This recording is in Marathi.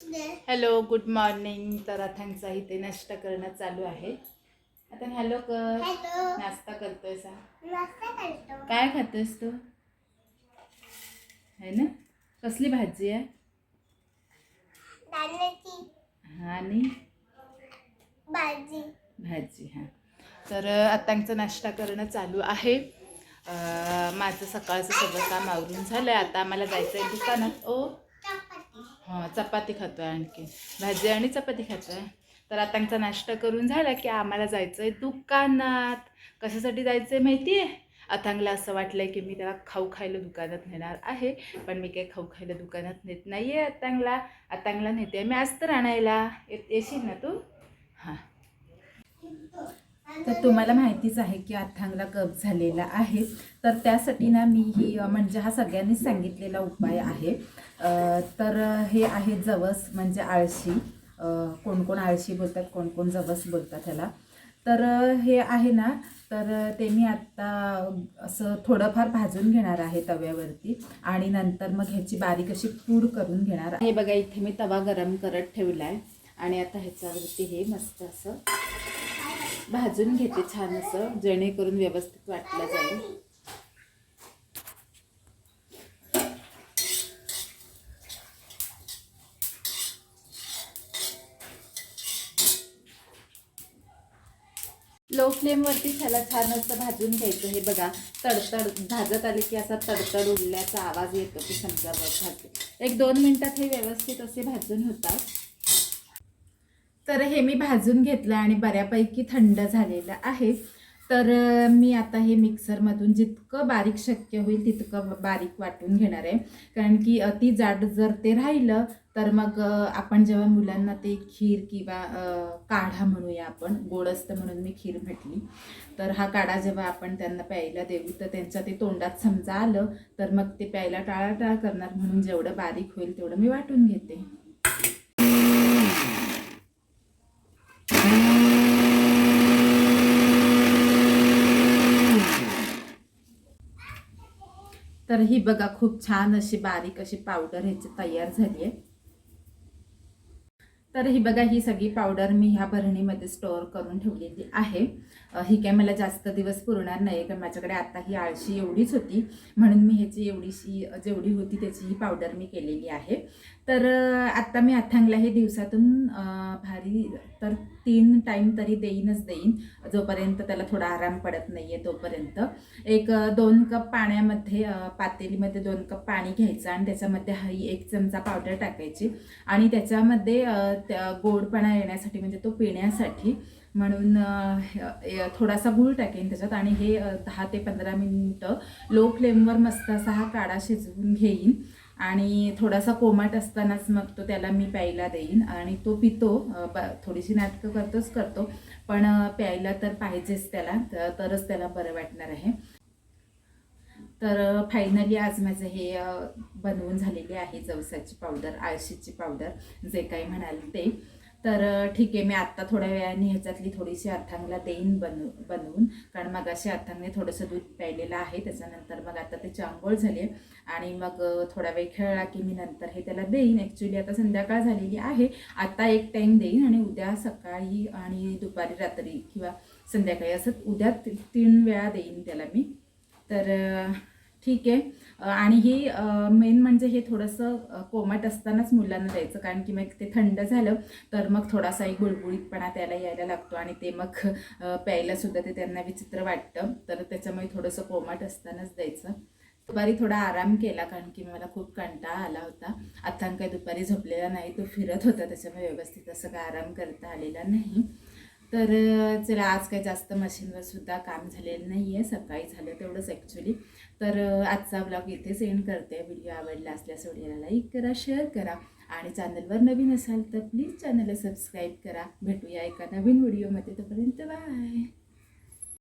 हॅलो गुड मॉर्निंग तर अथांचा इथे नाश्ता करणं चालू आहे. आता हॅलो कर नाश्ता करतोय सा. नाश्ता करतो. काय खातोयस तू? है ना? कसली भाजी आहे? आणि? भाजी. भाजी हां. तर आतांचं नाश्ता करणं चालू आहे. माझं सकाळचं सगळं काम आवरून झालं आहे आता आम्हाला जायचं आहे दुकानात. ओ हां चपाती खातो आहे आणखी. भाजी आणि चपाती खातो आहे तर आतांचा नाश्ता करून झाला की आम्हाला जायचं आहे दुकानात. कशासाठी जायचं आहे माहिती आहे अथांगला असं वाटलं आहे की मी त्याला खाऊ खायला दुकानात नेणार आहे पण मी काही खाऊ खायला दुकानात नेत नाही आहे अथांगला. अथांगला नेते. मी आज तर आणायला. येशील ना तू? हां. तर तुम्हाला माहितीच आहे की अथांगला कप झालेला आहे. तर त्यासाठी ना मी ही म्हणजे हा सगळ्यांनीच सांगितलेला उपाय आहे. तर हे आहे जवस म्हणजे आळशी. कोण कोण आळशी बोलतात कोण कोण जवस बोलतात ह्याला. तर हे आहे ना तर ते मी आत्ता असं थोडंफार भाजून घेणार आहे तव्यावरती आणि नंतर मग ह्याची बारीक अशी पूड करून घेणार हे बघा इथे मी तवा गरम करत ठेवला आहे आणि आता ह्याच्यावरती हे मस्त असं भाजून घेते छान असं जेणेकरून व्यवस्थित वाटलं जाईल. लो फ्लेमवरती त्याला छान असं भाजून घ्यायचं. हे बघा तडतड भाजत आले की असा तडतड उडल्याचा आवाज येतो की समजा बघ भाजते एक दोन मिनटात हे व्यवस्थित असे भाजून होतात. तर हे मी भाजून घेतलं आणि बऱ्यापैकी थंड झालेलं आहे. तर मी आता हे मिक्सरमधून जितकं बारीक शक्य होईल तितकं बारीक वाटून घेणार आहे. कारण की अति जाड जर ते राहिलं तर मग आपण जेव्हा मुलांना ते खीर किंवा काढा म्हणूया आपण गोड असतं म्हणून मी खीर म्हटली तर हा काढा जेव्हा आपण त्यांना प्यायला देऊ तर त्यांच्या ते तोंडात समजा आलं तर मग ते प्यायला टाळाटाळ करणार म्हणून जेवढं बारीक होईल तेवढं मी वाटून घेते. तर ही बघा खूप छान अशी बारीक अशी पावडर ह्याची तयार झाली आहे. तर ही बघा ही सगळी पावडर मी ह्या भरणीमध्ये स्टोअर करून ठेवलेली आहे. ही काय मला जास्त दिवस पुरणार नाही कारण माझ्याकडे आता ही आळशी एवढीच होती. म्हणून मी ह्याची एवढीशी जेवढी होती त्याची ही पावडर मी केलेली आहे. तर आत्ता मी अथांगला हे दिवसातून भारी तर तीन टाईम तरी देईनच देईन. जोपर्यंत त्याला थोडा आराम पडत नाही आहे तोपर्यंत. एक दोन कप पाण्यामध्ये पातेलीमध्ये दोन कप पाणी घ्यायचं आणि त्याच्यामध्ये हाई एक चमचा पावडर टाकायची. आणि त्याच्यामध्ये त्या गोडपणा येण्यासाठी म्हणजे तो पिण्यासाठी म्हणून थोडासा गूळ टाकेन त्याच्यात आणि हे दहा ते पंधरा मिनिटं लो फ्लेमवर मस्त असा हा काढा शिजवून घेईन. आणि थोडासा कोमट असतानाच मग तो त्याला मी प्यायला देईन. आणि तो पितो. ब- थोडीशी नाटकं करतोच करतो. पण प्यायला तर पाहिजेच त्याला. तरच त्याला बरं वाटणार आहे. तर फायनली आज माझं हे बनवून झालेली आहे जवसाची पावडर आळशीची पावडर जे काही म्हणाल ते. तर ठीक आहे मी आत्ता थोड्या वेळाने ह्याच्यातली थोडीशी अर्थांगला देईन बनू बनवून. कारण मग अशी अर्थांगने थोडंसं दूध प्यायलेलं आहे. त्याच्यानंतर मग आता त्याची आंघोळ झाली आहे. आणि मग थोडा वेळ खेळला की मी नंतर हे त्याला देईन. ॲक्च्युली आता संध्याकाळ झालेली आहे. आता एक टाईम देईन आणि उद्या सकाळी आणि दुपारी रात्री किंवा संध्याकाळी असं उद्या तीन वेळा देईन त्याला मी. तर ठीक आहे. आणि ही मेन म्हणजे हे थोडंसं कोमट असतानाच मुलांना द्यायचं कारण की मग ते थंड झालं तर मग थोडासा एक गुळगुळीतपणा त्याला यायला लागतो आणि ते मग प्यायलासुद्धा ते त्यांना विचित्र वाटतं. तर त्याच्यामुळे थोडंसं कोमट असतानाच द्यायचं. दुपारी थोडा आराम केला कारण की मला खूप कंटाळा आला होता. आता काही दुपारी झोपलेला नाही तो फिरत होता त्याच्यामुळे व्यवस्थित असं काय आराम करता आलेला नाही. तर चला आज काही जास्त मशीनवर सुद्धा काम झालेलं नाही आहे सकाळी झालं तेवढंच ॲक्च्युली तर आजचा ब्लॉग इथेच एंड करते. व्हिडिओ आवडला असल्यास व्हिडिओला लाईक करा शेअर करा आणि चॅनलवर नवीन असाल तर प्लीज चॅनलला सबस्क्राईब करा. भेटूया एका नवीन व्हिडिओमध्ये तोपर्यंत बाय